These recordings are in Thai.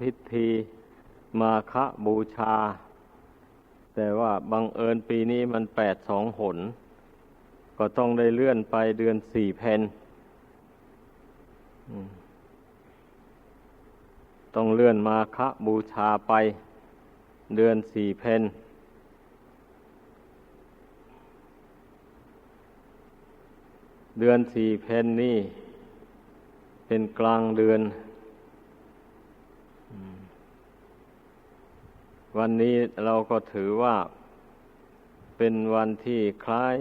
พิธีมาฆบูชา แต่ว่าบังเอิญปีนี้มันแปดสองหน ก็ต้องได้เลื่อนไปเดือนสี่เพนต้องเลื่อนมาฆบูชาไปเดือนสี่เพนเดือนสี่เพนนี่ เป็นกลางเดือน วันนี้เราก็ถือว่า เป็นวันที่คล้าย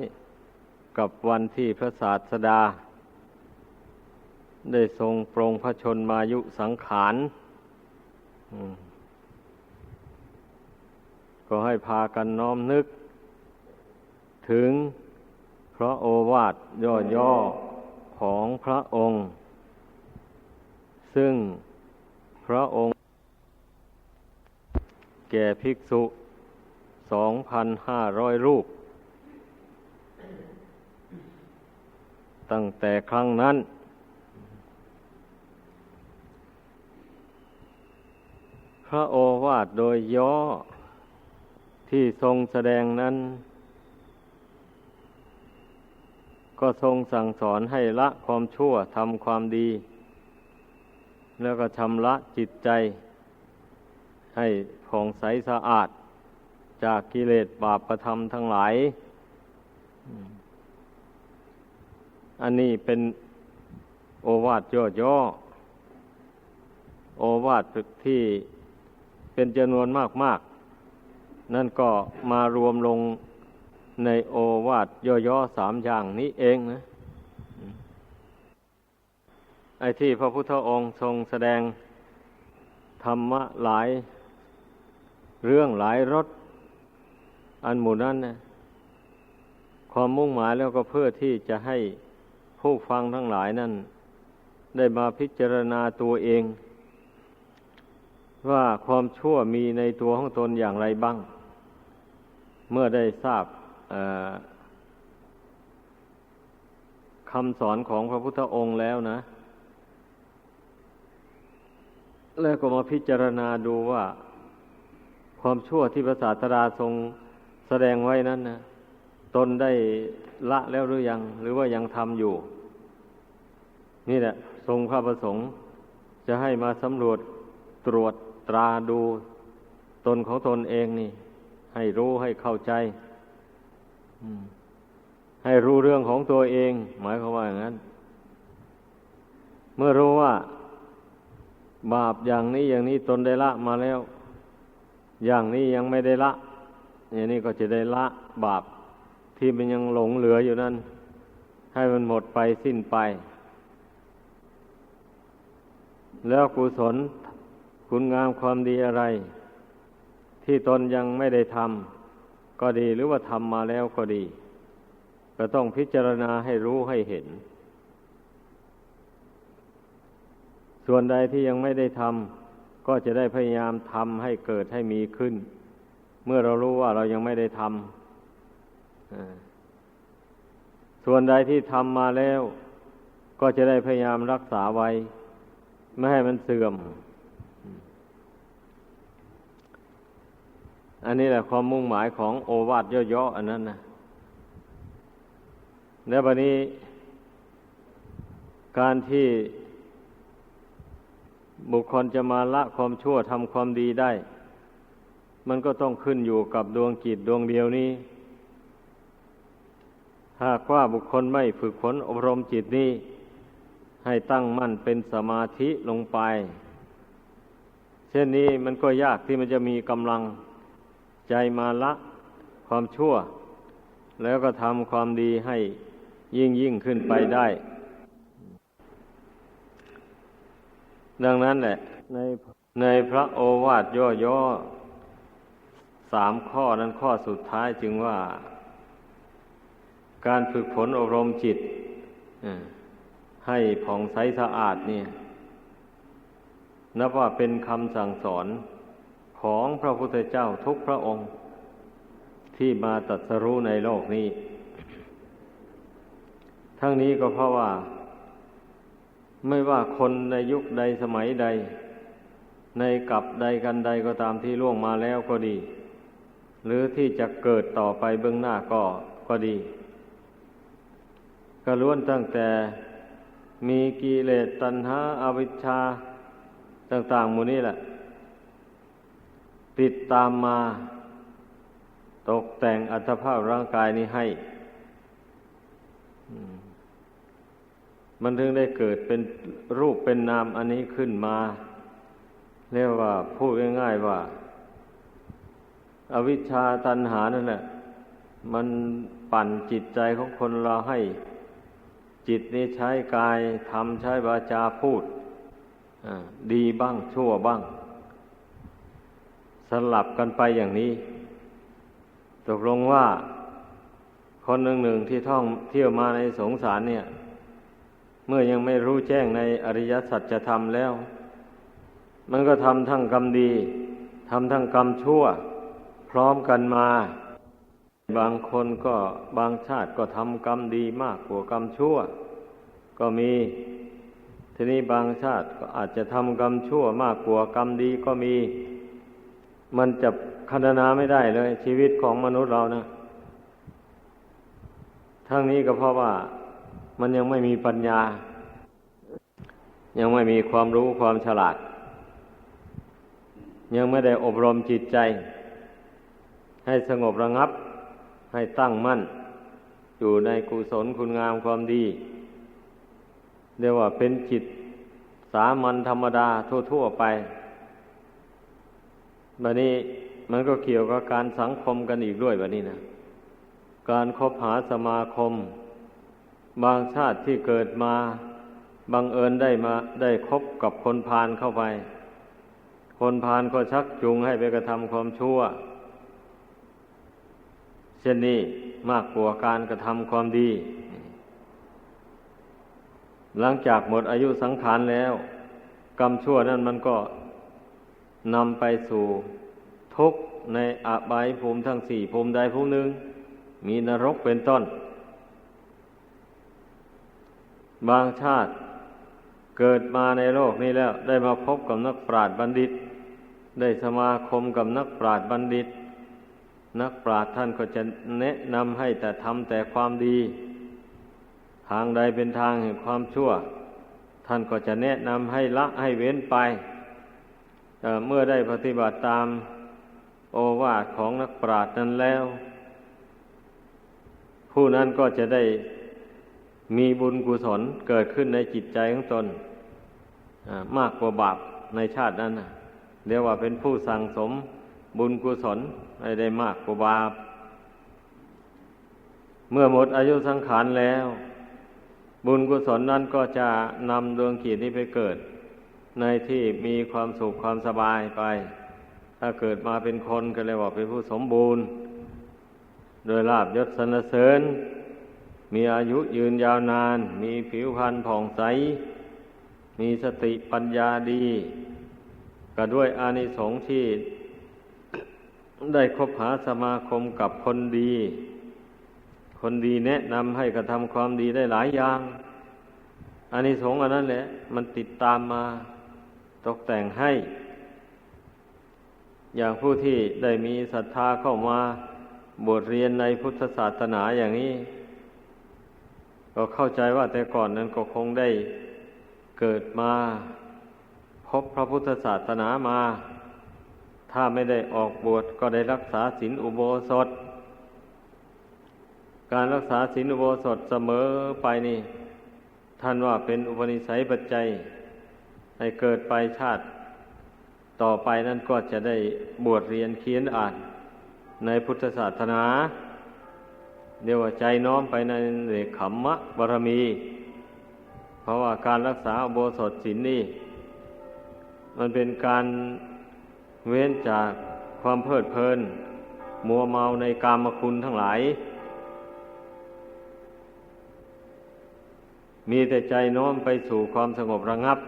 กับวันที่พระศาสดา ได้ทรงปรงพระชนมายุสังขารก็ให้พากันน้อมนึก ถึงพระโอวาทย่อๆของพระองค์ ซึ่งพระองค์ แก่ภิกษุสองพันห้าร้อยรูป ตั้งแต่ครั้งนั้น พระโอวาทโดยย่อที่ทรงแสดงนั้น ก็ทรงสั่งสอนให้ละความชั่วทำความดี แล้วก็ชำระจิตใจ ให้ ผ่องใสสะอาด จากกิเลสบาปประทำทั้งหลาย อันนี้เป็นโอวาทย่อๆ โอวาทที่เป็นจำนวนมากๆ นั่นก็มารวมลงในโอวาทย่อๆสามอย่างนี้เองนะไอ้ที่พระพุทธองค์ทรงแสดงธรรมะหลาย เรื่องหลายรสอันหมู่นั้นนะความมุ่งหมายแล้วก็เพื่อที่จะให้ผู้ฟังทั้งหลายนั้นได้มาพิจารณาตัวเอง ว่าความชั่วมีในตัวของตนอย่างไรบ้าง เมื่อได้ทราบคำสอนของพระพุทธองค์แล้วนะ แล้วก็มาพิจารณาดูว่า ความชั่วที่พระศาสดาทรงแสดงไว้นั้นนะตนได้ละแล้วหรือยัง หรือว่ายังทำอยู่ นี่แหละ ทรงพระประสงค์ จะให้มาสำรวจตรวจตราดูตนของตนเองนี่ ให้รู้ให้เข้าใจให้รู้เรื่องของตัวเอง หมายความว่าอย่างนั้น เมื่อรู้ว่า บาปอย่างนี้อย่างนี้ตนได้ละมาแล้ว อย่างนี้ยังไม่ได้ละอย่างนี้ก็จะได้ละบาปที่มันยังหลงเหลืออยู่นั่น ให้มันหมดไปสิ้นไป แล้วกุศลคุณงามความดีอะไร ที่ตนยังไม่ได้ทำก็ดีหรือว่าทำมาแล้วก็ดี ก็ต้องพิจารณาให้รู้ให้เห็น ส่วนใดที่ยังไม่ได้ทำ ก็จะได้พยายามทำให้เกิดให้มีขึ้น เมื่อเรารู้ว่าเรายังไม่ได้ทำส่วนใดที่ทำมาแล้ว ก็จะได้พยายามรักษาไว้ ไม่ให้มันเสื่อม อันนี้แหละความมุ่งหมายของโอวาทย่อๆอันนั้นนะแล้ววันนี้ การที่ บุคคลจะมาละความชั่วทำความดีได้ มันก็ต้องขึ้นอยู่กับดวงจิตดวงเดียวนี้ หากว่าบุคคลไม่ฝึกฝนอบรมจิตนี้ ให้ตั้งมั่นเป็นสมาธิลงไป เช่นนี้มันก็ยากที่มันจะมีกำลังใจมาละความชั่ว แล้วก็ทำความดีให้ยิ่งยิ่งขึ้นไปได้ ดังนั้นแหละ ในในพระโอวาทย่อๆสามข้อนั้นข้อสุดท้ายจึงว่า การฝึกฝนอบรมจิตให้ผ่องใสสะอาดนี่นับว่าเป็นคำสั่งสอนของพระพุทธเจ้าทุกพระองค์ ที่มาตัดสรู้ในโลกนี้ ทั้งนี้ก็เพราะว่า ไม่ว่าคนในยุคใดสมัยใด ในกับใดกันใดก็ตามที่ล่วงมาแล้วก็ดี หรือที่จะเกิดต่อไปเบื้องหน้าก็ก็ดี ก็ล้วนตั้งแต่มีกิเลสตัณหาอาวิชชาต่างๆมูนี้แหละ ติดตามมา ตกแต่งอัตภาพร่างกายนี้ให้ มันถึงได้เกิดเป็นรูปเป็นนามอันนี้ขึ้นมา เรียกว่าพูดง่ายๆว่าอาวิชชาตันหานั่นแหละมันปั่นจิตใจของคนเราให้จิตนี้ใช้กายทำใช้วาจาพูดดีบ้างชั่วบ้าง สลับกันไปอย่างนี้ ตกลงว่า คนหนึ่งหนึ่งที่ท่องเที่ยวมาในสงสารเนี่ย เมื่อยังไม่รู้แจ้งในอริยสัจธรรมแล้ว มันก็ทำทั้งกรรมดีทำทั้งกรรมชั่ว พร้อมกันมา บางคนก็บางชาติก็ทำกรรมดีมากกว่ากรรมชั่ว ก็มีทีนี้บางชาติก็อาจจะทำกรรมชั่วมากกว่ากรรมดีก็มี มันจะคณนาไม่ได้เลย ชีวิตของมนุษย์เรานะทั้งนี้ก็เพราะว่า มันยังไม่มีปัญญา ยังไม่มีความรู้ความฉลาด ยังไม่ได้อบรมจิตใจ ให้สงบระงับ ให้ตั้งมั่น อยู่ในกุศลคุณงามความดี เรียกว่าเป็นจิตสามัญธรรมดาทั่ว ๆไปแบบนี้มันก็เกี่ยวกับการสังคมกันอีกด้วยแบบนี้นะ การคบหาสมาคม บางชาติที่เกิดมาบังเอิญได้มาได้คบกับคนพาลเข้าไป คนพาลก็ชักจูงให้ไปกระทำความชั่ว เช่นนี้มากกว่าการกระทำความดี หลังจากหมดอายุสังขารแล้ว กรรมชั่วนั้นมันก็นำไปสู่ทุกข์ในอบายภูมิทั้งสี่ภูมิใดภูมิหนึ่ง มีนรกเป็นต้น บางชาติเกิดมาในโลกนี้แล้ว ได้มาพบกับนักปราชญ์บัณฑิต ได้สมาคมกับนักปราชญ์บัณฑิต นักปราชญ์ท่านก็จะแนะนำให้แต่ทำแต่ความดี ทางใดเป็นทางแห่งความชั่ว ท่านก็จะแนะนำให้ละให้เว้นไปเมื่อได้ปฏิบัติตามโอวาทของนักปราชญ์นั้นแล้ว ผู้นั้นก็จะได้ มีบุญกุศลเกิดขึ้นในจิตใจของตนมากกว่าบาปในชาตินั้นเรียกว่าเป็นผู้สั่งสมบุญกุศลได้มากกว่าบาป เมื่อหมดอายุสังขารแล้ว บุญกุศลนั้นก็จะนำดวงขีดนี้ไปเกิด ในที่มีความสุขความสบายไป ถ้าเกิดมาเป็นคนก็เลยว่าเป็นผู้สมบูรณ์ โดยลาบยศสนเสริญ มีอายุยืนยาวนาน มีผิวพรรณผ่องใส มีสติปัญญาดี ก็ด้วยอานิสงส์ที่ได้คบหาสมาคมกับคนดี คนดีแนะนำให้กระทำความดีได้หลายอย่างอานิสงส์อันนั้นแหละ มันติดตามมาตกแต่งให้ อย่างผู้ที่ได้มีศรัทธาเข้ามาบวชเรียนในพุทธศาสนาอย่างนี้ ก็เข้าใจว่าแต่ก่อนนั้นก็คงได้เกิดมา พบพระพุทธศาสนามา ถ้าไม่ได้ออกบวชก็ได้รักษาศีลอุโบสถ การรักษาศีลอุโบสถเสมอไปนี่ ท่านว่าเป็นอุปนิสัยปัจจัย ให้เกิดไปชาติ ต่อไปนั่นก็จะได้บวชเรียนเขียนอ่านในพุทธศาสนา เรียกว่าใจน้อมไปในเนขมมะบารมี เพราะว่าการรักษาโบสถศีลนี่ มันเป็นการเว้นจากความเพลิดเพลิน มัวเมาในกามคุณทั้งหลาย มีแต่ใจน้อมไปสู่ความสงบระงับ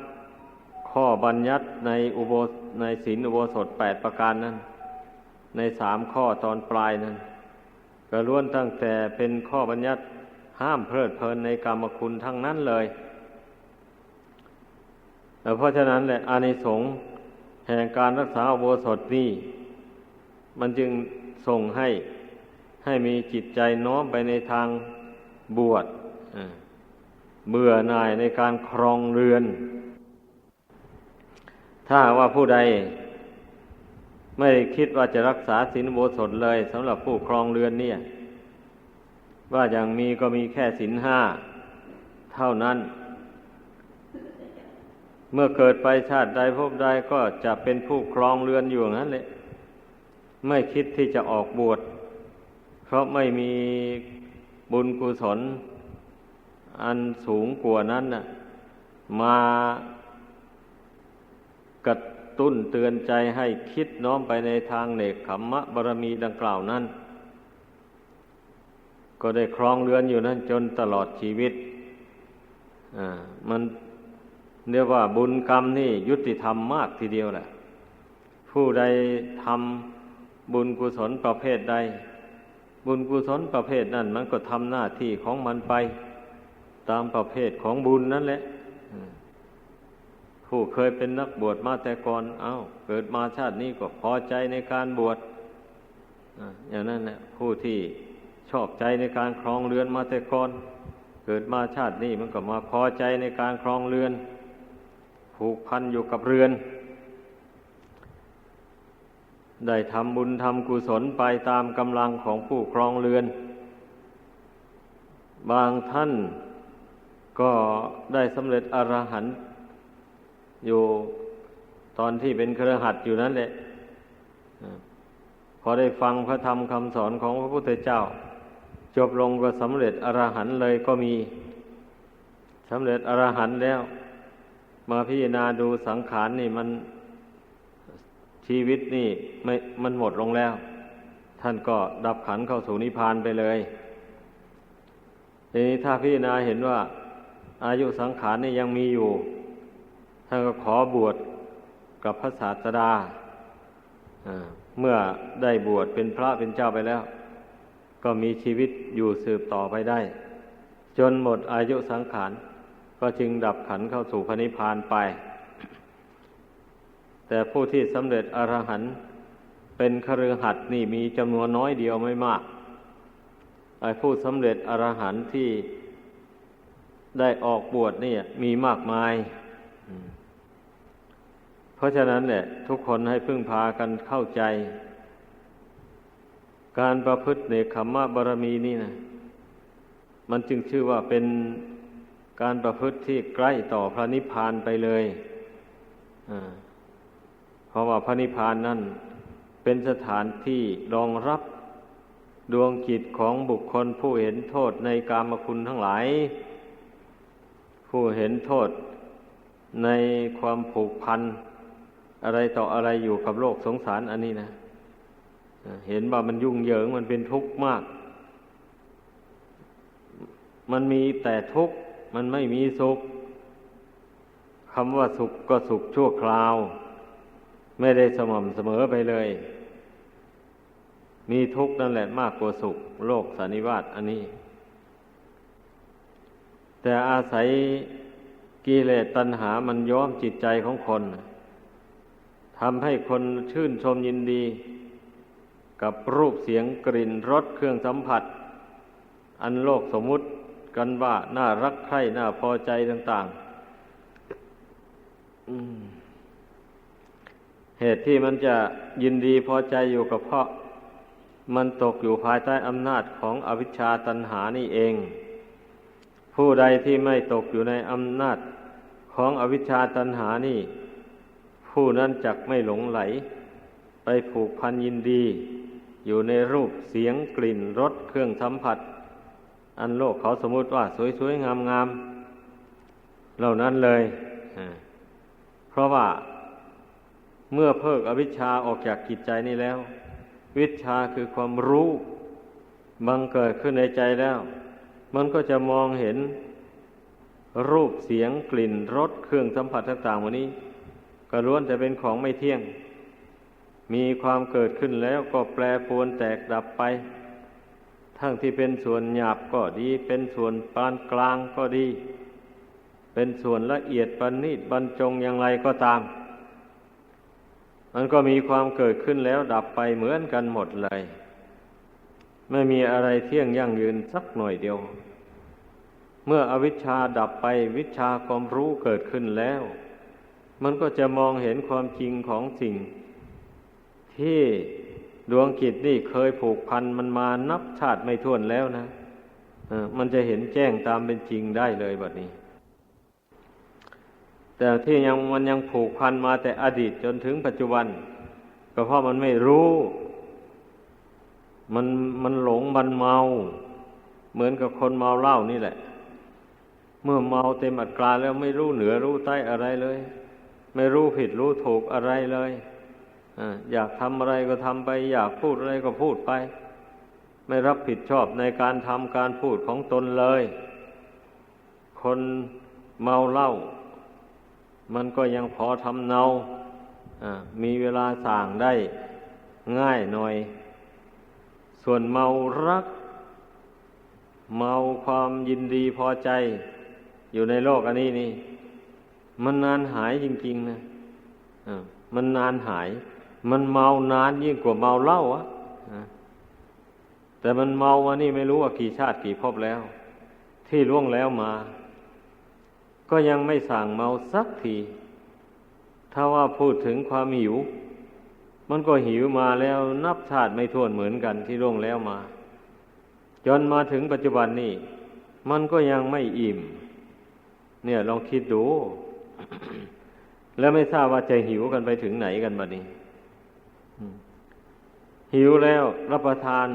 ข้อบัญญัติในอุโบในศีลอุโบสถแปดประการนั้น ในสามข้อตอนปลายนั้น ก็ล้วนตั้งแต่เป็นข้อบัญญัติห้ามเพลิดเพลินในกรรมคุณทั้งนั้นเลยเพราะฉะนั้นแหละอานิสงส์แห่งการรักษาอโบสถนี้มันจึงส่งให้ให้มีจิตใจน้อมไปในทางบวชเบื่อหน่ายในการครองเรือน ถ้าว่าผู้ใด ไม่คิดว่าจะรักษาศีลโบสถเลยสำหรับผู้ครองเรือนเนี่ย ว่าอย่างมีก็มีแค่ศีลห้าเท่านั้น เมื่อเกิดไปชาติใดพบใดก็จะเป็นผู้ครองเรือนอยู่นั้นเลยไม่คิดที่จะออกบวช เพราะไม่มีบุญกุศล อันสูงกว่านั้นน่ะ มา ตุ้นเตือนใจให้คิดน้อมไปในทางเนกขมมะบารมีดังกล่าวนั้น ก็ได้ครองเรือนอยู่นั้นจนตลอดชีวิตอ่ามันเรียกว่าบุญกรรมนี่ยุติธรรมมากทีเดียวแหละ ผู้ใดทำบุญกุศลประเภทใด บุญกุศลประเภทนั้น มันก็ทำหน้าที่ของมันไป ตามประเภทของบุญนั่นแหละ ผู้เคยเป็นนักบวชมาแต่ก่อน เอา้า เกิดมาชาตินี้ก็พอใจในการบวชอย่างนั้นแหละผู้ที่ชอบใจในการครองเรือนมาแต่ก่อน เกิดมาชาตินี้มันก็มาพอใจในการครองเรือน ผูกพันอยู่กับเรือน ได้ทำบุญทำกุศลไปตามกำลังของผู้ครองเรือน บางท่านก็ได้สำเร็จอรหันต์ อยู่ตอนที่เป็นเครือขัดอยู่นั่นแหละพอได้ฟังพระธรรมคำสอนของพระพุทธเจ้า จบลงก็สำเร็จอรหันเลยก็มีสำเร็จอรหันแล้ว มาพิจารณาดูสังขารนี่มันชีวิตนี่ไม่มันหมดลงแล้ว ท่านก็ดับขันเข้าสู่นิพพานไปเลยทีนี้ถ้าพิจารณาเห็นว่า อายุสังขารนี่ยังมีอยู่ ท่านก็ขอบวชกับพระศาสดาเมื่อได้บวชเป็นพระเป็นเจ้าไปแล้ว ก็มีชีวิตอยู่สืบต่อไปได้ จนหมดอายุสังขารก็จึงดับขันเข้าสู่พระนิพพานไป แต่ผู้ที่สำเร็จอรหันต์เป็นคฤหัสถ์นี่มีจำนวนน้อยเดียวไม่มากไอ้ผู้สำเร็จอรหันต์ที่ได้ออกบวชนี่มีมากมาย เพราะฉะนั้นเนี่ยทุกคนให้พึ่งพากันเข้าใจ การประพฤติในขมมะบารมีนี่นะมันจึงชื่อว่าเป็นการประพฤติที่ใกล้ต่อพระนิพพานไปเลยเพราะว่าพระนิพพานนั่นเป็นสถานที่รองรับดวงจิตของบุคคลผู้เห็นโทษในกามคุณทั้งหลาย ผู้เห็นโทษในความผูกพัน อะไรต่ออะไรอยู่กับโลกสงสารอันนี้นะเห็นว่ามันยุ่งเหยิงมันเป็นทุกข์มาก มันมีแต่ทุกข์มันไม่มีสุขคำว่าสุขก็สุขชั่วคราว ไม่ได้สม่ำเสมอไปเลย มีทุกข์นั่นแหละมากกว่าสุข โลกสันนิวาตอันนี้ แต่อาศัยกิเลสตัณหามันย้อมจิตใจของคน ทำให้คนชื่นชมยินดี กับรูปเสียงกลิ่นรสเครื่องสัมผัส อันโลกสมมุติกันว่าน่ารักใคร่น่าพอใจต่างๆเหตุที่มันจะยินดีพอใจอยู่กับเพราะ มันตกอยู่ภายใต้อำนาจของอวิชชาตันหานี่เอง ผู้ใดที่ไม่ตกอยู่ในอำนาจของอวิชชาตันหานี่ ผู้นั้นจักไม่หลงไหล ไปผูกพันยินดี อยู่ในรูปเสียงกลิ่นรสเครื่องสัมผัส อันโลกเขาสมมติว่าสวยๆ งามๆ เหล่านั้นเลย เพราะว่าเมื่อเพิกอวิชชาออกจากกิจใจนี้แล้ว วิชาคือความรู้บังเกิดขึ้นในใจแล้ว มันก็จะมองเห็นรูปเสียงกลิ่นรสเครื่องสัมผัสต่างๆวันนี้ ก็ล้วนแต่เป็นของไม่เที่ยง มีความเกิดขึ้นแล้วก็แปรปรวนแตกดับไป ทั้งที่เป็นส่วนหยาบก็ดี เป็นส่วนปานกลางก็ดี เป็นส่วนละเอียดปานนิดบรรจงอย่างไรก็ตาม มันก็มีความเกิดขึ้นแล้วดับไปเหมือนกันหมดเลย ไม่มีอะไรเที่ยงยั่งยืนสักหน่อยเดียว เมื่ออวิชชาดับไปวิชาความรู้เกิดขึ้นแล้ว มันก็จะมองเห็นความจริงของสิ่ง ที่ดวงกิจนี่เคยผูกพันมันมานับชาติไม่ถ้วนแล้วนะมันจะเห็นแจ้งตามเป็นจริงได้เลยแบบนี้ แต่ที่ยังมันยังผูกพันมาแต่อดีตจนถึงปัจจุบัน ก็เพราะมันไม่รู้ มันมันหลงมันเมา เหมือนกับคนเมาเหล้านี่แหละ เมื่อเมาเต็มอัตราแล้วไม่รู้เหนือรู้ใต้อะไรเลย ไม่รู้ผิดรู้ถูกอะไรเลยอยากทำอะไรก็ทำไป อยากพูดอะไรก็พูดไป ไม่รับผิดชอบในการทำการพูดของตนเลย คนเมาเหล้ามันก็ยังพอทำเนามีเวลาสั่งได้ง่ายหน่อย ส่วนเมารัก เมาความยินดีพอใจ อยู่ในโลกอันนี้นี่ มันนานหายจริงๆนะมันนานหาย มันเมานานยิ่งกว่าเมาเหล้าอะแต่มันเมามานี่ไม่รู้ว่ากี่ชาติกี่ภพแล้ว ที่ล่วงแล้วมา ก็ยังไม่สั่งเมาสักที ถ้าว่าพูดถึงความหิว มันก็หิวมาแล้วนับชาติไม่ท้วนเหมือนกันที่ล่วงแล้วมา จนมาถึงปัจจุบันนี้มันก็ยังไม่อิ่ม เนี่ยลองคิดดู แล้วไม่ทราบว่าจะหิวกันไปถึงไหนกันบัดนี้หิวแล้วรับประทาน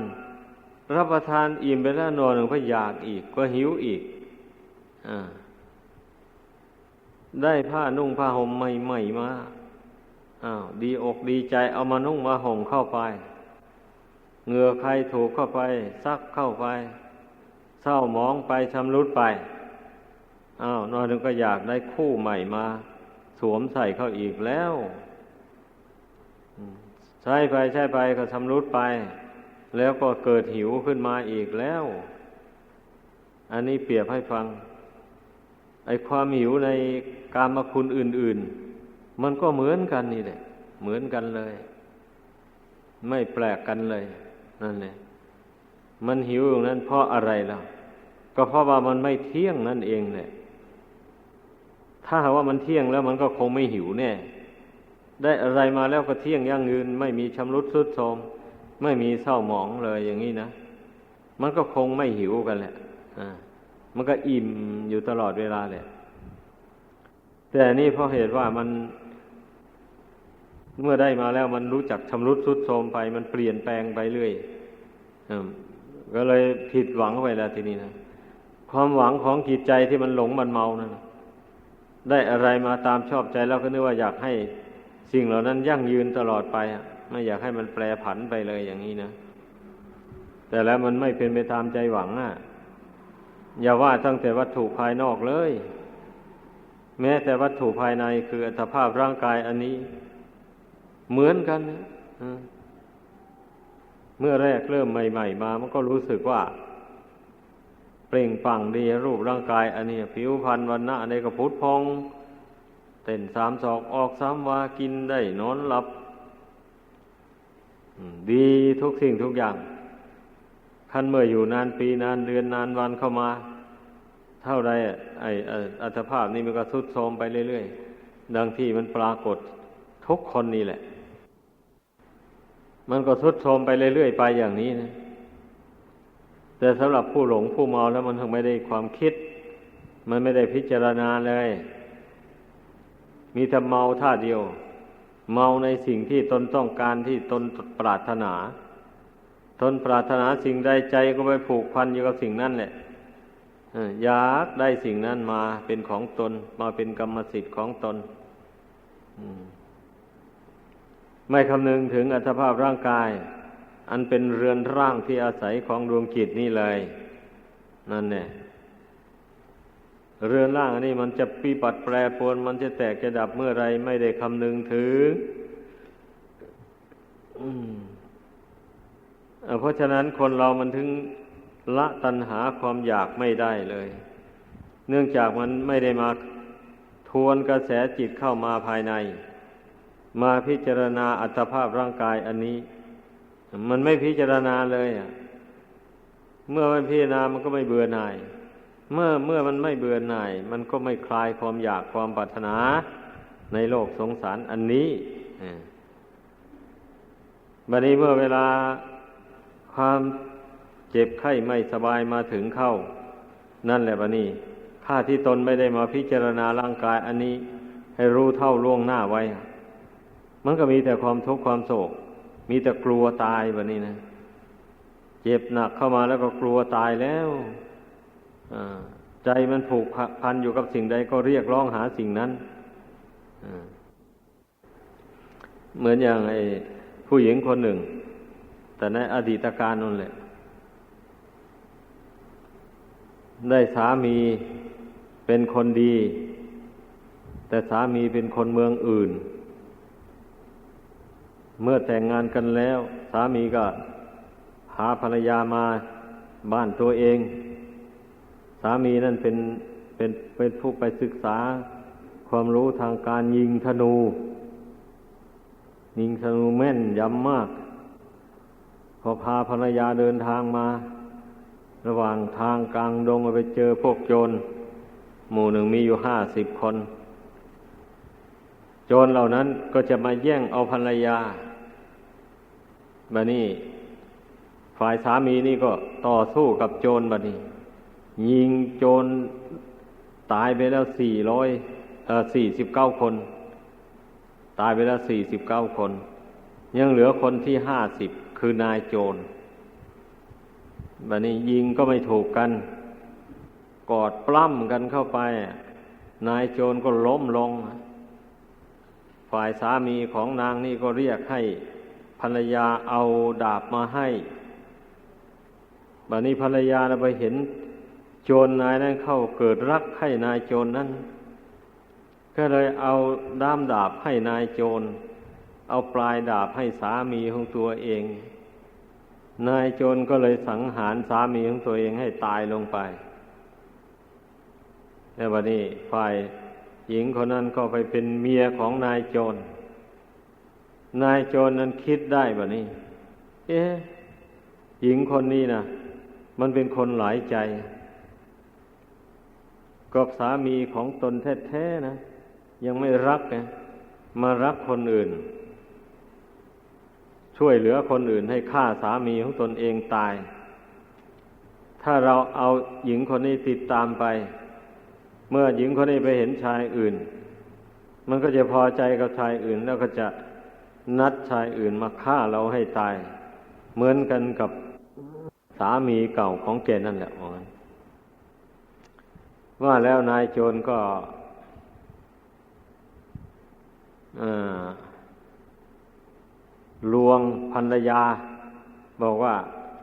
รับประทานอิ่มไปแล้วนอนหนึ่งก็อยากอีก ก็หิวอีกอได้ผ้านุ่งผ้าห่มใหม่ๆมาอ้าวดีอกดีใจเอามานุ่งมาห่มเข้าไปเหงื่อใครถูกเข้าไป ซักเข้าไป เศร้ามองไปชำรุดไป อ้าวนอนหนึ่งก็อยากได้คู่ใหม่มา สวมใส่เข้าอีกแล้วใช้ไปใช้ไปก็ชำรุดไป แล้วก็เกิดหิวขึ้นมาอีกแล้ว อันนี้เปรียบให้ฟัง ไอความหิวในกามคุณอื่น ๆ มันก็เหมือนกันนี่แหละ เหมือนกันเลย ไม่แปลกกันเลยนั่นแหละมันหิวอย่างนั้นเพราะอะไรล่ะ ก็เพราะว่ามันไม่เที่ยงนั่นเองแหละ ถ้าหากว่ามันเที่ยงแล้วมันก็คงไม่หิวแน่ ได้อะไรมาแล้วก็เที่ยงยั่งยืน ไม่มีชำรุดทรุดโทรมไม่มีเศร้าหมองเลยอย่างนี้นะ มันก็คงไม่หิวกันแหละอ่ามันก็อิ่มอยู่ตลอดเวลาแหละแต่นี่เพราะเหตุว่ามัน เมื่อได้มาแล้วมันรู้จักชำรุดทรุดโทรมไป มันเปลี่ยนแปลงไปเรื่อยก็เลยผิดหวังไปแล้วทีนี้นะความหวังของจิตใจที่มันหลงมันเมานะั่น ได้อะไรมาตามชอบใจแล้วก็นึกว่าอยากให้สิ่งเหล่านั้นยั่งยืนตลอดไปไม่อยากให้มันแปรผันไปเลยอย่างนี้นะ แต่แล้วมันไม่เป็นไปตามใจหวังอะ อย่าว่าตั้งแต่วัตถุภายนอกเลย แม้แต่วัตถุภายในคืออัตภาพร่างกายอันนี้ เหมือนกันเมื่อแรกเริ่มใหม่ ๆ มา มันก็รู้สึกว่า เปล่งปังดีรูปร่างกาย อันนี้ผิวพรรณวันณะในกระพุทธพอง เต้นสามศอกออกสามวากินได้นอนหลับ ดีทุกสิ่งทุกอย่างขั้นเมื่ออยู่นานปีนานเดือนนานวันเข้ามา เท่าไรไออัตภาพนี้มันก็ทุดโทรมไปเรื่อยๆดังที่มันปรากฏทุกคนนี่แหละ มันก็ทุดโทรมไปเรื่อยๆไปอย่างนี้นะ แต่สำหรับผู้หลงผู้เมาแล้วมันถึงไม่ได้ความคิด มันไม่ได้พิจารณาเลย มีแต่เมาท่าเดียว เมาในสิ่งที่ตนต้องการที่ตนปรารถนา ตนปรารถนาสิ่งใดใจก็ไปผูกพันอยู่กับสิ่งนั้นแหละอยากได้สิ่งนั้นมาเป็นของตน มาเป็นกรรมสิทธิ์ของตนไม่คำนึงถึงอัตภาพร่างกาย อันเป็นเรือนร่างที่อาศัยของดวงจิตนี่เลย นั่นเนี่ยเรือนร่างอันนี้มันจะปีปัดแปรปรวนมันจะแตกจะดับเมื่อไรไม่ได้คำนึงถึงเพราะฉะนั้นคนเรามันถึงละตัณหาความอยากไม่ได้เลย เนื่องจากมันไม่ได้มาทวนกระแสจิตเข้ามาภายใน มาพิจารณาอัตภาพร่างกายอันนี้ มันไม่พิจารณาเลยอะเมื่อมันพิจารณามันก็ไม่เบื่อหน่าย เมื่อเมื่อมันไม่เบื่อหน่าย มันก็ไม่คลายความอยากความปรารถนาในโลกสงสารอันนี้บัดนี้เมื่อเวลาความเจ็บไข้ไม่สบายมาถึงเข้า นั่นแหละบัดนี้ข้าที่ตนไม่ได้มาพิจารณาร่างกายอันนี้ ให้รู้เท่าล่วงหน้าไว้ มันก็มีแต่ความทุกข์ความโศก มีแต่กลัวตายแบบนี้นะ เจ็บหนักเข้ามาแล้วก็กลัวตายแล้วใจมันผูกพันอยู่กับสิ่งใดก็เรียกร้องหาสิ่งนั้นเหมือนอย่างไอ้ผู้หญิงคนหนึ่ง แต่ในอดีตการนั่นแหละ ได้สามีเป็นคนดี แต่สามีเป็นคนเมืองอื่น เมื่อแต่งงานกันแล้ว สามีก็พาภรรยามาบ้านตัวเอง สามีนั่นเป็นเป็นเป็นผู้ไปศึกษาความรู้ทางการยิงธนู ยิงธนูแม่นยำมาก พอพาภรรยาเดินทางมา ระหว่างทางกลางดงไปเจอพวกโจร หมู่หนึ่งมีอยู่ห้าสิบคน โจรเหล่านั้นก็จะมาแย่งเอาภรรยา บะนี่ฝ่ายสามีนี่ก็ต่อสู้กับโจรบะนี่ยิงโจรตายไปแล้วสี่ร้อยเอ่อสี่สิบเก้าคน ตายไปแล้วสี่สิบเก้าคน ยังเหลือคนที่ห้าสิบคือนายโจรบะนี้ยิงก็ไม่ถูกกัน กอดปล้ำกันเข้าไป นายโจรก็ล้มลง ฝ่ายสามีของนางนี่ก็เรียกให้ รรยาเอาดาบมาให้บัดนี้ภรรยาไปเห็น โจรนายนั้นเข้าเกิดรักให้นายโจรนนั้น ก็เลยเอาด้ามดาบให้นายโจร เอาปลายดาบให้สามีของตัวเอง นายโจรก็เลยสังหารสามีของตัวเองให้ตายลงไปแล้ววันนี้ฝ่ายหญิงคนนั้นก็ไปเป็นเมียของนายโจร นายโจรนั้นคิดได้แบบนี้ เอ๊ะหญิงคนนี้นะมันเป็นคนหลายใจกับสามีของตนแท้ๆนะ ยังไม่รักนะมารักคนอื่น ช่วยเหลือคนอื่นให้ฆ่าสามีของตนเองตาย ถ้าเราเอาหญิงคนนี้ติดตามไป เมื่อหญิงคนนี้ไปเห็นชายอื่น มันก็จะพอใจกับชายอื่นแล้วก็จะ นัดชายอื่นมาฆ่าเราให้ตาย เหมือนกันกับสามีเก่าของแกนั่นแหละว่าแล้วนายโจรก็ลวงภรรยา บอกว่า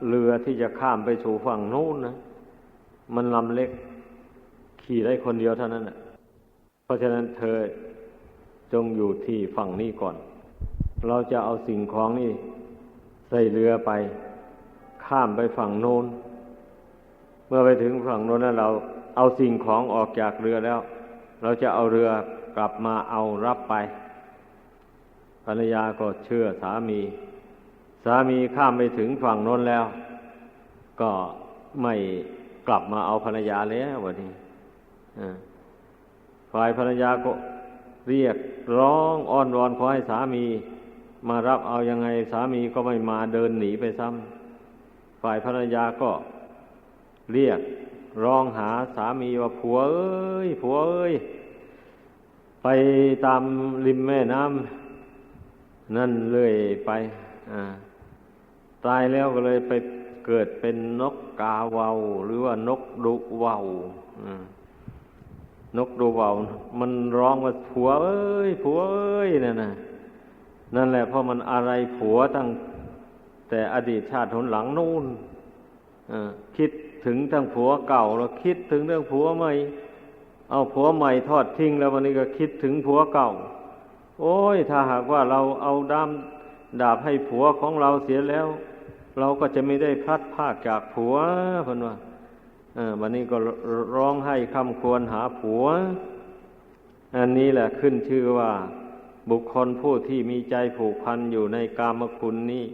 เรือที่จะข้ามไปสู่ฝั่งนู้นนะมันลำเล็ก ขี่ได้คนเดียวเท่านั้นแหละเพราะฉะนั้นเธอจงอยู่ที่ฝั่งนี้ก่อน เราจะเอาสิ่งของนี่ ใส่เรือไป ข้ามไปฝั่งโน้น เมื่อไปถึงฝั่งโน้นนั้นเราเอาสิ่งของออกจากเรือแล้ว เราจะเอาเรือกลับมาเอารับไป ภรรยาก็เชื่อสามี สามีข้ามไปถึงฝั่งโน้นแล้ว ก็ไม่กลับมาเอาภรรยาแล้ววันนี้ฝ่ายภรรยาก็เรียกร้องอ้อนวอนขอให้สามี มารับเอาอยัางไงสามีก็ไม่มาเดินหนีไปซ้ำฝ่ายภรรยาก็เรียกร้องหาสามีว่าผัวเอ้ยผัวเอ้ย ไปตามริมแม่น้ำนั่นเลยไปตายแล้วก็เลยไปเกิดเป็นนกกาเวาหรือว่านกดุเวานกดูเบามันร้องว่าผัวเอ้ยผัวเอ้ยนั่นนะ นั่นแหละเพราะมันอะไรผัวตั้งแต่อดีตชาติหนหลังนู่นคิดถึงทั้งผัวเก่าแล้วคิดถึงเรื่องผัวใหม่ เอาผัวใหม่ทอดทิ้งแล้ววันนี้ก็คิดถึงผัวเก่า โอ้ย ถ้าหากว่าเราเอาด้ามดาบให้ผัวของเราเสียแล้ว เราก็จะไม่ได้พลัดพากจากผัวเพิ่นว่าวันนี้ก็ร้องให้คำควรหาผัว อันนี้แหละขึ้นชื่อว่า บุคคลผู้ที่มีใจผูกพันอยู่ในกามคุณนี้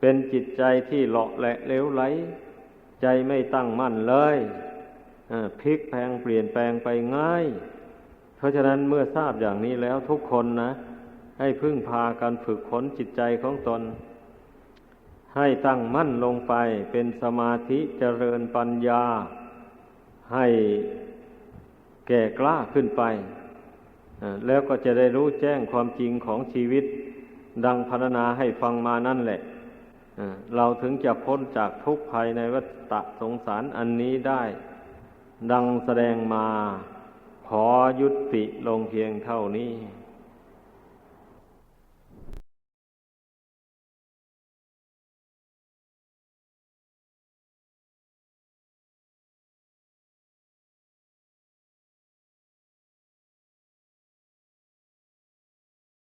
เป็นจิตใจที่เลาะแหละเลวไหล ใจไม่ตั้งมั่นเลยพลิกแพงเปลี่ยนแปลงไปง่าย เพราะฉะนั้นเมื่อทราบอย่างนี้แล้วทุกคนนะ ให้พึ่งพาการฝึกฝนจิตใจของตน ให้ตั้งมั่นลงไปเป็นสมาธิเจริญปัญญา ให้แก่กล้าขึ้นไป แล้วก็จะได้รู้แจ้งความจริงของชีวิต ดังพรรณนาให้ฟังมานั่นแหละเราถึงจะพ้นจากทุกภัยในวัฏสงสารอันนี้ได้ ดังแสดงมาขอยุติลงเพียงเท่านี้